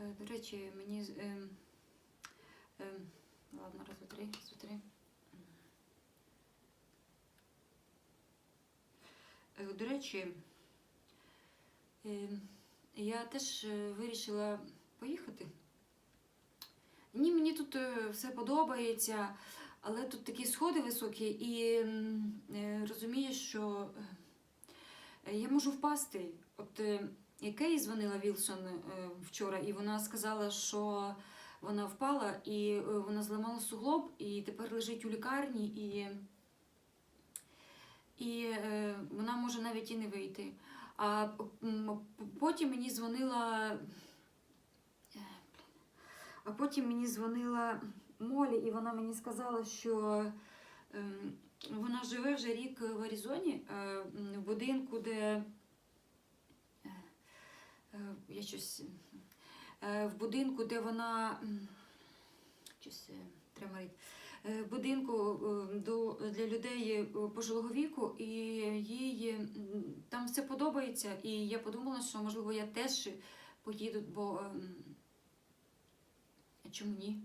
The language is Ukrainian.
Е, До речі, мені. ем, ем, ладно, раз, два, три, раз, два, три. Е, До речі, ем, я теж е, вирішила поїхати. Ні, мені тут е, все подобається, але тут такі сходи високі, і е, розумієш, що е, я можу впасти. От е, Кей дзвонила Вілсон е, вчора, і вона сказала, що вона впала і е, вона зламала суглоб, і тепер лежить у лікарні, і, і е, вона може навіть і не вийти. А потім мені дзвонила. А потім мені дзвонила Молі, і вона мені сказала, що ем, вона живе вже рік в Аризоні, в будинку, де я щось е, в будинку, де вона щось тримає. Е, В будинку е, до, для людей е, пожилого віку, і їй там все подобається. І я подумала, що можливо я теж поїду, бо чому ні?